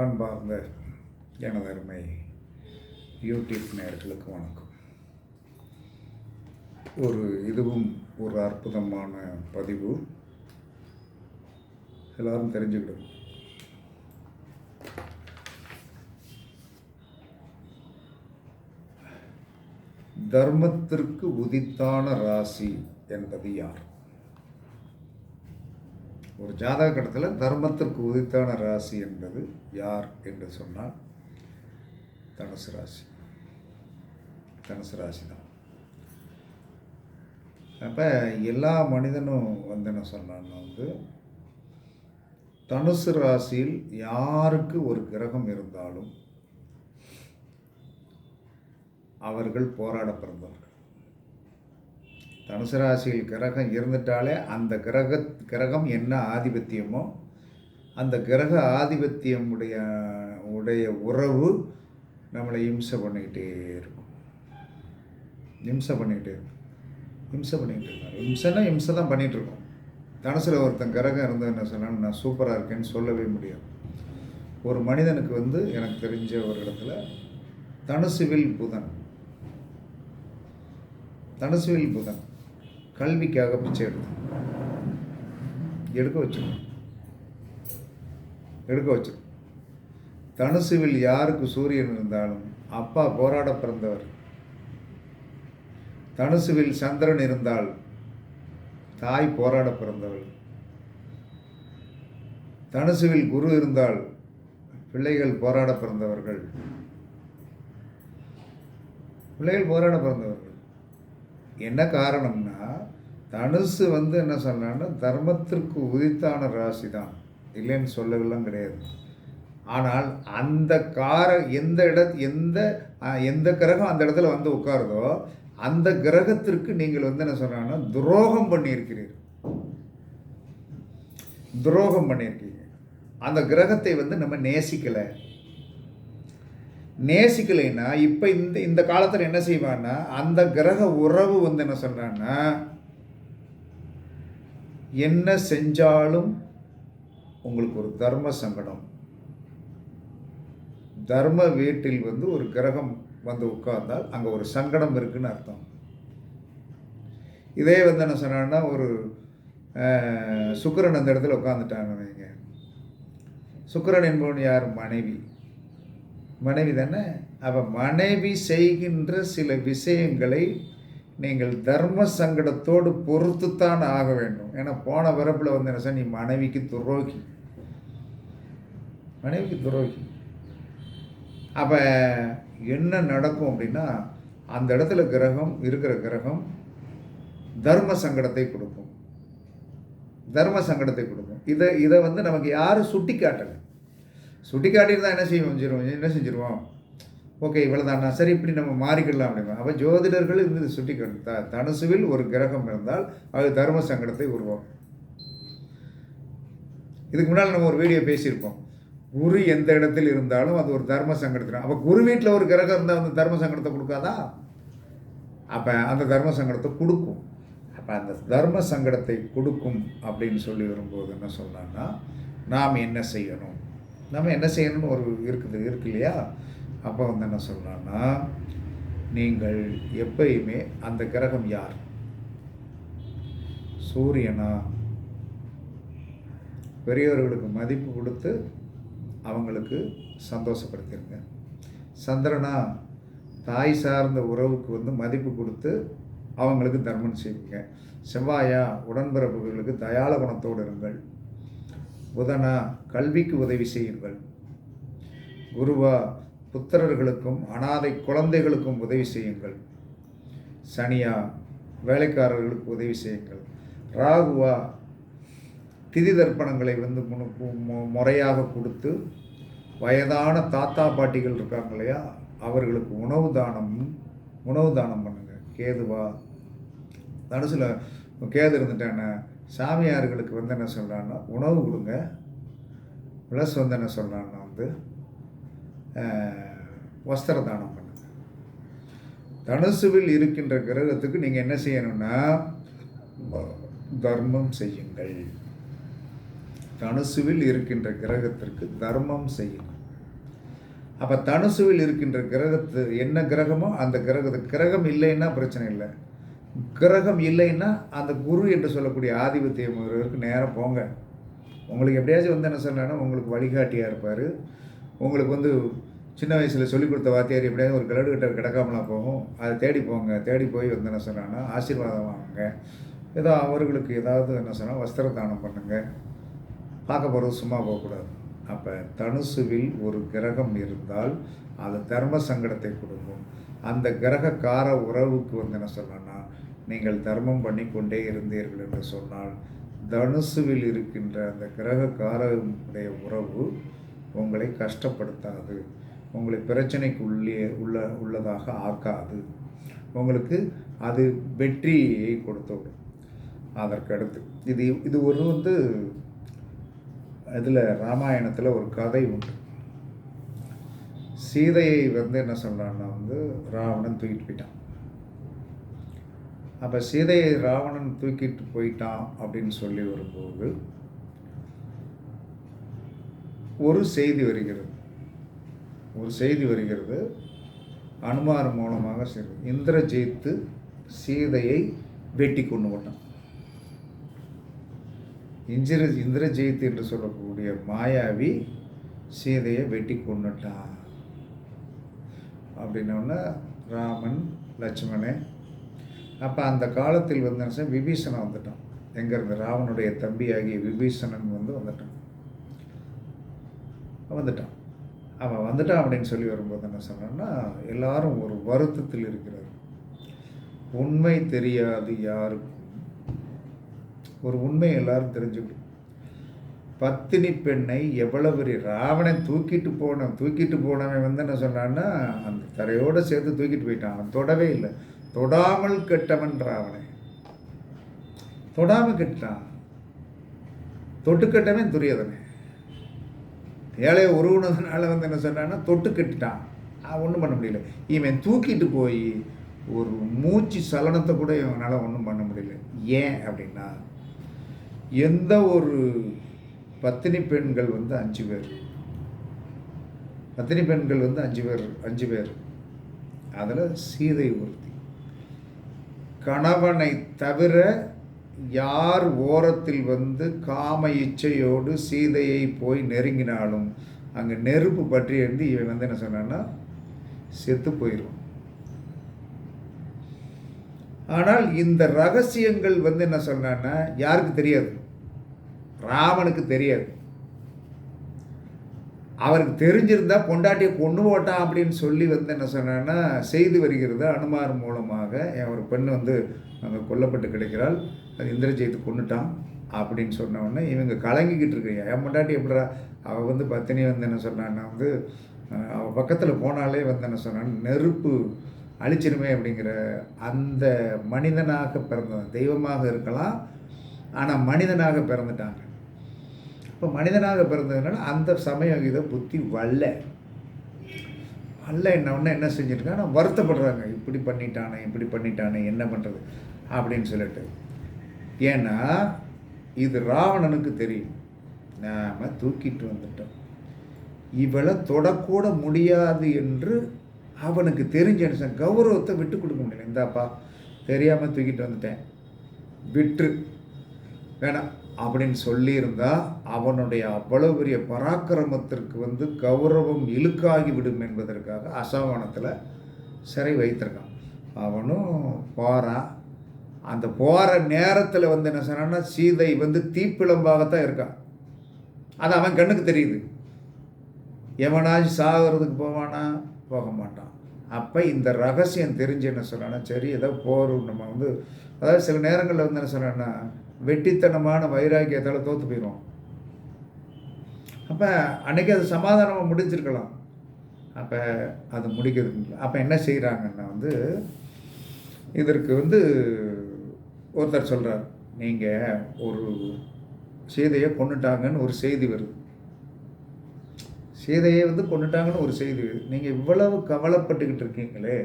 அன்பார்ந்த எனதருமை யூடியூப் நேர்களுக்கு வணக்கம். ஒரு இதுவும் ஒரு அற்புதமான பதிவு. எல்லாரும் தெரிஞ்சுக்கிடும் தர்மத்திற்கு உதித்தான ராசி என்பது யார்? ஒரு ஜாதக கட்டத்தில் தர்மத்திற்கு உதித்தான ராசி என்பது யார் என்று சொன்னால் தனுசு ராசி. தனுசு ராசி தான். அப்போ எல்லா மனிதனும் வந்து என்ன சொன்னான்னா வந்து தனுசு ராசியில் யாருக்கு ஒரு கிரகம் இருந்தாலும் அவர்கள் போராட பிறந்தவர்கள் தனுசு ராசியில் கிரகம் இருந்துட்டாலே அந்த கிரக கிரகம் என்ன ஆதிபத்தியமோ அந்த கிரக ஆதிபத்தியம் உடைய உடைய உறவு நம்மளை இம்சை பண்ணிக்கிட்டே இருக்கும். இம்சை பண்ணிக்கிட்டே இருக்கும். இம்சை பண்ணிக்கிட்டு இருக்காங்க இம்சைனா இம்சை தான் பண்ணிகிட்டு இருக்கோம் தனுசில் ஒருத்தன் கிரகம் இருந்தால் என்ன சொன்னாலும் நான் சூப்பராக இருக்கேன்னு சொல்லவே முடியாது. ஒரு மனிதனுக்கு வந்து எனக்கு தெரிஞ்ச ஒரு இடத்துல தனுசுவில் புதன். தனுசுவில் புதன். கல்விக்காக பிச்சை எடுத்து எடுக்க வச்சிடும் எடுக்க வச்சிடும் தனுசுவில் யாருக்கு சூரியன் இருந்தாலும் அப்பா போராட பிறந்தவர். தனுசுவில் சந்திரன் இருந்தால் தாய் போராட பிறந்தவள். தனுசுவில் குரு இருந்தால் பிள்ளைகள் போராட பிறந்தவர்கள். பிள்ளைகள் போராட பிறந்தவர்கள். என்ன காரணம்னா தனுசு வந்து என்ன சொன்னான்னா தர்மத்திற்கு உதித்தான ராசி தான் இல்லைன்னு சொல்லலாம் கிடையாது. ஆனால் அந்த கார எந்த இட எந்த எந்த கிரகம் அந்த இடத்துல வந்து உட்காருதோ அந்த கிரகத்திற்கு நீங்கள் வந்து என்ன சொன்னாங்கன்னா துரோகம் பண்ணியிருக்கிறீர்கள். துரோகம் பண்ணியிருக்கீங்க. அந்த கிரகத்தை வந்து நம்ம நேசிக்கலை. நேசிக்கலைன்னா இப்போ இந்த இந்த காலத்தில் என்ன செய்வான்னா அந்த கிரக உறவு வந்து என்ன சொல்கிறான்னா என்ன செஞ்சாலும் உங்களுக்கு ஒரு தர்ம சங்கடம். தர்ம வீட்டில் வந்து ஒரு கிரகம் வந்து உட்கார்ந்தால் அங்கே ஒரு சங்கடம் இருக்குன்னு அர்த்தம். இதே வந்து என்ன சொன்னான்னா ஒரு சுக்கரன் சுக்கிரன் அந்த இடத்துல உட்காந்துட்டாங்க வைங்க. சுக்கிரன் என்பவன் யார்? மனைவி. மனைவி தானே? அவள் மனைவி செய்கின்ற சில விஷயங்களை நீங்கள் தர்ம சங்கடத்தோடு பொறுத்துத்தான் ஆக வேண்டும். ஏன்னா போன பிறப்பில் வந்து என்ன சார் நீ மனைவிக்கு துரோகி. மனைவிக்கு துரோகி. அப்போ என்ன நடக்கும் அப்படின்னா அந்த இடத்துல கிரகம் இருக்கிற கிரகம் தர்ம சங்கடத்தை கொடுக்கும். தர்ம சங்கடத்தை கொடுக்கும். இதை இதை வந்து நமக்கு யாரும் சுட்டி காட்டலை சுட்டி காட்டியிருந்தா என்ன செய்வோம்? செஞ்சிருவோம். என்ன செஞ்சிருவோம்? ஓகே இவ்வளோதானா சரி இப்படி நம்ம மாறிக்கிடலாம் அப்படிமா. அப்போ ஜோதிடர்கள் இருந்து சுட்டி காட்டு த தனுசுவில் ஒரு கிரகம் இருந்தால் அது தர்ம சங்கடத்தை உருவாக்கும். இதுக்கு முன்னால் நம்ம ஒரு வீடியோ பேசியிருப்போம். குரு எந்த இடத்தில் இருந்தாலும் அது ஒரு தர்ம சங்கடத்தில் அப்போ குரு வீட்டில் ஒரு கிரகம் இருந்தால் அந்த தர்ம சங்கடத்தை கொடுக்காதா? அப்போ அந்த தர்ம சங்கடத்தை கொடுக்கும். அப்போ அந்த தர்ம சங்கடத்தை கொடுக்கும் அப்படின்னு சொல்லி வரும்போது என்ன சொன்னான்னா நாம் என்ன செய்யணும்? நம்ம என்ன செய்யணும்னு ஒரு இருக்குது இருக்கு இல்லையா? அப்போ வந்து என்ன சொன்னான்னா நீங்கள் எப்பயுமே அந்த கிரகம் யார்? சூரியனா? பெரியவர்களுக்கு மதிப்பு கொடுத்து அவங்களுக்கு சந்தோஷப்படுத்திருங்க. சந்திரனா தாய் சார்ந்த உறவுக்கு வந்து மதிப்பு கொடுத்து அவங்களுக்கு தர்மம் செய்யுங்க. செவ்வாயா உடன்பிறப்புகளுக்கு தயாள குணத்தோடு இருங்கள். புதனா கல்விக்கு உதவி செய்யுங்கள். குருவா புத்திரர்களுக்கும் அனாதை குழந்தைகளுக்கும் உதவி செய்யுங்கள். சனியா வேலைக்காரர்களுக்கு உதவி செய்யுங்கள். ராகுவா திதி தர்ப்பணங்களை வந்து முனு- முறையாக கொடுத்து வயதான தாத்தா பாட்டிகள் இருக்காங்க இல்லையா அவர்களுக்கு உணவு தானம் உணவு தானம் பண்ணுங்கள் கேதுவா தனுசில் கேது இருந்துட்டேன்னு சாமியார்களுக்கு வந்து என்ன சொல்கிறான்னா உணவு கொடுங்க. ப்ளஸ் வந்து என்ன சொல்கிறான்னா வந்து வஸ்திர தானம் பண்ணுங்க. தனுசுவில் இருக்கின்ற கிரகத்துக்கு நீங்கள் என்ன செய்யணும்னா தர்மம் செய்யுங்கள். தனுசுவில் இருக்கின்ற கிரகத்திற்கு தர்மம் செய்யணும் அப்போ தனுசுவில் இருக்கின்ற கிரகத்து என்ன கிரகமோ அந்த கிரகத்து கிரகம் இல்லைன்னா பிரச்சனை இல்லை. கிரகம் இல்லைன்னா அந்த குரு என்று சொல்லக்கூடிய ஆதிபத்திய முருகருக்கு நேரம் போங்க. உங்களுக்கு எப்படியாச்சும் வந்து என்ன சொன்னான்னா உங்களுக்கு வழிகாட்டியாக இருப்பார். உங்களுக்கு வந்து சின்ன வயசில் சொல்லிக் கொடுத்த வாத்தியார் எப்படியாவது ஒரு கிளடு கிட்ட கிடக்காமலாம் போகும். அதை தேடி போங்க. தேடி போய் வந்து என்ன சொன்னான்னா ஆசீர்வாதம் வாங்குங்க. ஏதோ அவர்களுக்கு ஏதாவது என்ன சொன்னால் வஸ்திர தானம் பண்ணுங்கள் பார்க்க போகிறது சும்மா போகக்கூடாது அப்போ தனுசுவில் ஒரு கிரகம் இருந்தால் அது தர்ம சங்கடத்தை கொடுக்கும். அந்த கிரக கார உறவுக்கு வந்து என்ன சொல்லணும்னா நீங்கள் தர்மம் பண்ணி கொண்டே இருந்தீர்கள் என்று சொன்னால் தனுசுவில் இருக்கின்ற அந்த கிரக காரனுடைய உறவு உங்களை கஷ்டப்படுத்தாது. உங்களை பிரச்சனைக்கு உள்ளே உள்ள உள்ளதாக ஆக்காது. உங்களுக்கு அது வெற்றியை கொடுத்து விடும் அதற்கடுத்து இது இது ஒரு வந்து இதில் ராமாயணத்தில் ஒரு கதை உண்டு. சீதையை வந்து என்ன சொல்கிறான்னா வந்து ராவணன் தூக்கிட்டு போயிட்டான். அப்போ சீதையை ராவணன் தூக்கிட்டு போயிட்டான் அப்படின்னு சொல்லி வரும்போது ஒரு செய்தி வருகிறது. ஒரு செய்தி வருகிறது. அனுமார் மூலமாக சரி இந்திரஜித்து சீதையை வெட்டி கொண்டு போட்டான். இந்திர இந்திரஜித் என்று சொல்லக்கூடிய மாயாவி சீதையை வெட்டி கொண்டுட்டான். அப்படின்னோடனே ராமன் லட்சுமணன் அப்போ அந்த காலத்தில் வந்து விபீஷணன் வந்துட்டான். எங்கேருந்து? ராவனுடைய தம்பியாகிய விபீஷணன் வந்து வந்துட்டான். வந்துட்டான். அவன் வந்துட்டான் அப்படின்னு சொல்லி வரும்போது என்ன சொன்னான்னா எல்லாரும் ஒரு வருத்தத்தில் இருக்கிறார் உண்மை தெரியாது யாருக்கும். ஒரு உண்மை எல்லாரும் தெரிஞ்சுக்கணும் பத்தினி பெண்ணை எவ்வளவு பெரிய ராவணன் தூக்கிட்டு போன தூக்கிட்டு போனவன் வந்து என்ன சொன்னான்னா அந்த தரையோடு சேர்த்து தூக்கிட்டு போயிட்டான். அவன் தொடவே இல்லை. தொடாமல் கெட்டவன் ராவணன். தொடாமல் கெட்டான். தொட்டு கெட்டவன் துரியதனே ஏழையை உருவுனதுனால வந்து என்ன சொன்னான்னா தொட்டு கட்டிட்டான். ஒன்றும் பண்ண முடியல. இவன் தூக்கிட்டு போய் ஒரு மூச்சு சலனத்தை கூட இவனால் ஒன்றும் பண்ண முடியல. ஏன் அப்படின்னா எந்த ஒரு பத்தினி பெண்கள் வந்து அஞ்சு பேர். பத்தினி பெண்கள் வந்து அஞ்சு பேர் அஞ்சு பேர். அதில் சீதை ஒருத்தி. கணவனை தவிர யார் ஓரத்தில் வந்து காம இச்சையோடு சீதையை போய் நெருங்கினாலும் அங்கே நெருப்பு பற்றி இருந்து இவன் வந்து என்ன சொன்னான்னா செத்து போயிடும் ஆனால் இந்த ரகசியங்கள் வந்து என்ன சொன்னான்னா யாருக்கு தெரியாது. ராமனுக்கு தெரியாது. அவருக்கு தெரிஞ்சிருந்தா பொண்டாட்டியை கொண்டு போட்டான் அப்படின்னு சொல்லி வந்து என்ன சொன்னான்னா செய்து வருகிறது அனுமார் மூலமாக ஒரு பெண் வந்து அங்கே கொல்லப்பட்டு கிடைக்கிறாள். அது இந்திரஜெயித்து கொண்டுட்டான் அப்படின்னு சொன்ன உடனே இவங்க கலங்கிக்கிட்டு இருக்கையா? என் பொண்டாட்டி எப்படா அவள் வந்து பத்தினி வந்து என்ன சொன்னான்னா வந்து அவள் பக்கத்தில் போனாலே வந்து என்ன சொன்னான் நெருப்பு அழிச்சிருமே அப்படிங்கிற அந்த மனிதனாக பிறந்த தெய்வமாக இருக்கலாம். ஆனால் மனிதனாக பிறந்துட்டாங்க. இப்போ மனிதனாக பிறந்ததுனால அந்த சமயம் இதை புத்தி வல்ல வல்ல என்ன ஒன்று என்ன செஞ்சுருக்காங்க வருத்தப்படுறாங்க. இப்படி பண்ணிட்டானே இப்படி பண்ணிட்டானே என்ன பண்ணுறது அப்படின்னு சொல்லிட்டு. ஏன்னா இது ராவணனுக்கு தெரியும். நாம் தூக்கிட்டு வந்துட்டோம். இவளை தொடக்கூட முடியாது என்று அவனுக்கு தெரிஞ்ச கௌரவத்தை விட்டு கொடுக்க முடியல. இந்தாப்பா தெரியாமல் தூக்கிட்டு வந்துட்டேன். விட்டு வேணாம். அப்படின்னு சொல்லியிருந்தா அவனுடைய அவ்வளவு பெரிய பராக்கிரமத்திற்கு வந்து கௌரவம் இழுக்காகி விடும் என்பதற்காக அசோகவனத்தில் சிறை வைத்திருக்கான். அவனும் போகிறான் அந்த போகிற நேரத்தில் வந்து என்ன சொன்னான்னா சீதை வந்து தீப்பிழம்பாகத்தான் இருக்கான். அது அவன் கண்ணுக்கு தெரியுது. எவனாச்சும் சாகிறதுக்கு போவானா? போக மாட்டான். அப்போ இந்த ரகசியம் தெரிஞ்சு என்ன சொல்லலாம்னா சரி ஏதோ போர் நம்ம வந்து அதாவது சில நேரங்களில் வந்து என்ன சொன்னான்னா வெட்டித்தனமான வைராக்கியத்தால் தோற்று போயிடும் அப்போ அன்றைக்கி அது சமாதானமாக முடிஞ்சிருக்கலாம். அப்போ அது முடிக்கிறது அப்போ என்ன செய்கிறாங்கன்னா வந்து இதற்கு வந்து ஒருத்தர் சொல்கிறார் நீங்கள் ஒரு சீதையை கொண்டுட்டாங்கன்னு ஒரு செய்தி வருது. சீதையை வந்து கொண்டுட்டாங்கன்னு ஒரு செய்தி. நீங்கள் இவ்வளவு கவலைப்பட்டுக்கிட்டு இருக்கீங்களே.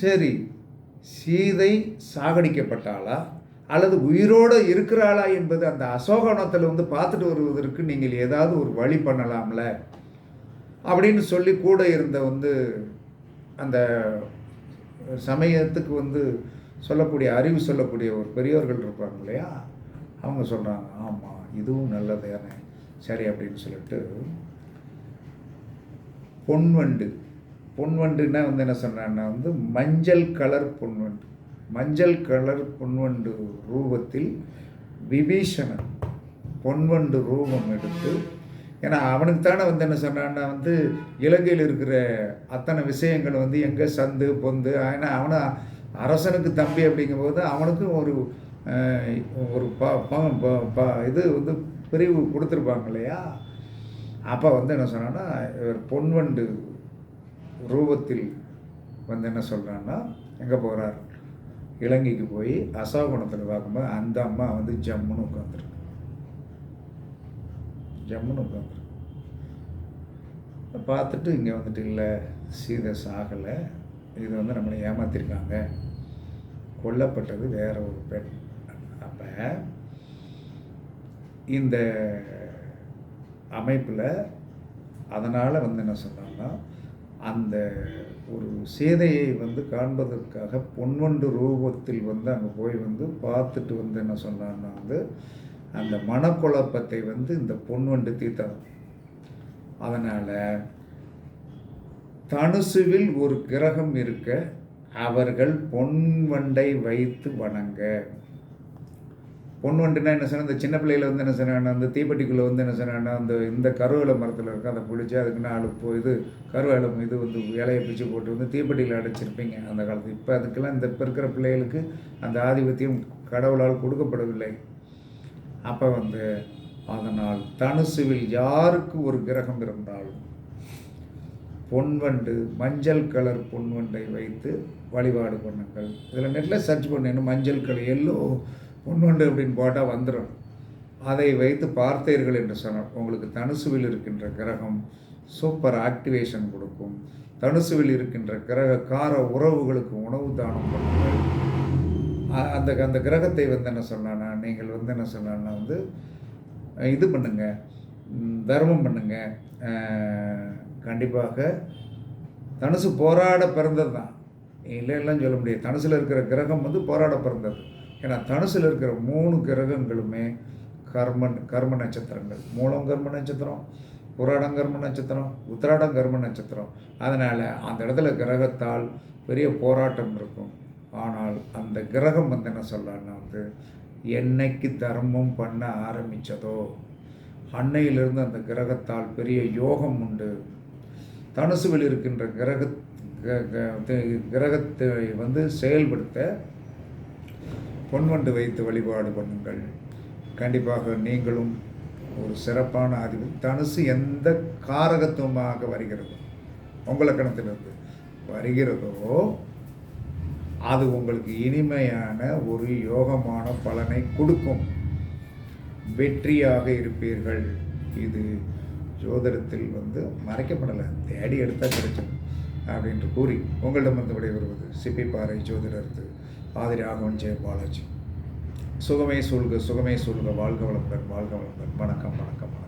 சரி சீதை சாகடிக்கப்பட்டாளா? அல்லது உயிரோடு இருக்கிறாளா என்பது அந்த அசோகனத்தில் வந்து பார்த்துட்டு வருவதற்கு நீங்கள் ஏதாவது ஒரு வழி பண்ணலாம்ல? அப்படின்னு சொல்லி கூட இருந்த வந்து அந்த சமயத்துக்கு வந்து சொல்லக்கூடிய அறிவு சொல்லக்கூடிய ஒரு பெரியவர்கள் இருப்பாங்க இல்லையா? அவங்க சொல்கிறாங்க ஆமாம் இதுவும் நல்லது தானே. சரி அப்படின்னு சொல்லிட்டு பொன்வண்டு. பொன்வண்டுன்னா வந்து என்ன சொன்னான்னா வந்து மஞ்சள் கலர் பொன்வண்டு. மஞ்சள் கலர் பொன்வண்டு ரூபத்தில் விபீஷணன் பொன்வண்டு ரூபம் எடுத்து ஏன்னா அவனுக்கு தானே வந்து என்ன சொன்னான்னா வந்து இலங்கையில் இருக்கிற அத்தனை விஷயங்கள் வந்து எங்கே சந்து பொந்து ஏன்னா அவனை அரசனுக்கு தம்பி அப்படிங்கும்போது அவனுக்கும் ஒரு ஒரு ப ப- ப- ப- இது வந்து பிரிவு கொடுத்துருப்பாங்க இல்லையா? அப்போ வந்து என்ன சொன்னான்னா இவர் பொன்வண்டு ரூபத்தில் வந்து என்ன சொல்கிறான்னா எங்கே போகிறார் இலங்கைக்கு போய் அசோகணத்தில் பார்க்கும்போது அந்த அம்மா வந்து ஜம்முன்னு உட்காந்துருக்கு ஜம்முன்னு உட்காந்துருக்கு பார்த்துட்டு இங்கே வந்துட்டு இல்லை சீதை சாகலை. இது வந்து நம்மளை ஏமாத்திருக்காங்க. கொல்லப்பட்டது வேற ஒரு பெண். அப்போ இந்த அமைப்பில் அதனால் வந்து என்ன சொன்னாங்கன்னா அந்த ஒரு சீதையை வந்து காண்பதற்காக பொன்வண்டு ரூபத்தில் வந்து அங்கே போய் வந்து பார்த்துட்டு வந்து என்ன சொன்னான்னா வந்து அந்த மனக்குழப்பத்தை வந்து இந்த பொன்வண்டு தீர்த்தது. அதனால் தனுசுவில் ஒரு கிரகம் இருக்க அவர்கள் பொன்வண்டை வைத்து வணங்க. பொன்வண்டுனா என்ன சொன்ன இந்த சின்ன பிள்ளையில வந்து என்ன சொன்னாங்கன்னா அந்த தீப்பெட்டிக்குள்ளே வந்து என்ன சொன்னாங்கன்னா அந்த இந்த கருவேல மரத்தில் இருக்கும் அதை பிடிச்சி அதுக்கு நாலு போ இது கருவேல இது வந்து இலையை பிச்சு போட்டு வந்து தீப்பெட்டியில் அடைச்சிருப்பீங்க அந்த காலத்தில். இப்போ அதுக்கெல்லாம் இந்த இப்போ இருக்கிற பிள்ளைகளுக்கு அந்த ஆதிபத்தியம் கடவுளால் கொடுக்கப்படவில்லை. அப்போ வந்து அதனால் தனுசுவில் யாருக்கு ஒரு கிரகம் இருந்தாலும் பொன்வண்டு மஞ்சள் கலர் பொன்வண்டை வைத்து வழிபாடு பண்ணுங்கள். இதில் நெட்டில் சர்ச் பண்ணு மஞ்சள் கலர் எல்லோ பொன்வண்டு அப்படின்னு போட்டால் வந்துடும் அதை வைத்து பார்த்தீர்கள் என்று சொன்னார் உங்களுக்கு தனுசுவில் இருக்கின்ற கிரகம் சூப்பர் ஆக்டிவேஷன் கொடுக்கும். தனுசுவில் இருக்கின்ற கிரக கார உறவுகளுக்கு உணவு தானம் பண்ணுங்கள். அந்த அந்த கிரகத்தை வந்து என்ன சொன்னான்னா நீங்கள் வந்து என்ன சொன்னான்னா வந்து இது பண்ணுங்கள் தர்மம் பண்ணுங்க. கண்டிப்பாக தனுசு போராட பிறந்தது தான் இல்லைலாம் சொல்ல முடியாது. தனுசில் இருக்கிற கிரகம் வந்து போராட பிறந்தது. ஏன்னா தனுசில் இருக்கிற மூணு கிரகங்களுமே கர்மன் கர்ம நட்சத்திரங்கள். மூலம் கர்ம நட்சத்திரம் புராடம் கர்ம நட்சத்திரம் உத்திராடம் கர்ம நட்சத்திரம். அதனால் அந்த இடத்துல கிரகத்தால் பெரிய போராட்டம் இருக்கும். ஆனால் அந்த கிரகம் வந்து என்ன சொல்லலாம்னா வந்து என்னைக்கு தர்மம் பண்ண ஆரம்பித்ததோ அன்னையிலிருந்து அந்த கிரகத்தால் பெரிய யோகம் உண்டு. தனுசுவில் இருக்கின்ற கிரக க- கிரகத்தை வந்து செயல்படுத்த பொன்வண்டு வைத்து வழிபாடு பண்ணுங்கள். கண்டிப்பாக நீங்களும் ஒரு சிறப்பான அறிவு தனுசு எந்த காரகத்துவமாக வருகிறதோ உங்கள் கணத்திலிருந்து வருகிறதோ அது உங்களுக்கு இனிமையான ஒரு யோகமான பலனை கொடுக்கும். வெற்றியாக இருப்பீர்கள். இது ஜோதிடத்தில் வந்து மறைக்கப்படலை தேடி எடுத்தால் கிடைச்சிடும் அப்படின்ட்டு கூறி உங்களிடமிருந்து விடைபெறுவது சிப்பி பாறை ஜோதிடர்த்து ராகவன் ஜெய பாலாஜி. சுகமே சூழ்க சுகமே சொல்க வாழ்க வளமுடன் வாழ்க வளமுடன். வணக்கம் வணக்கம் வணக்கம்.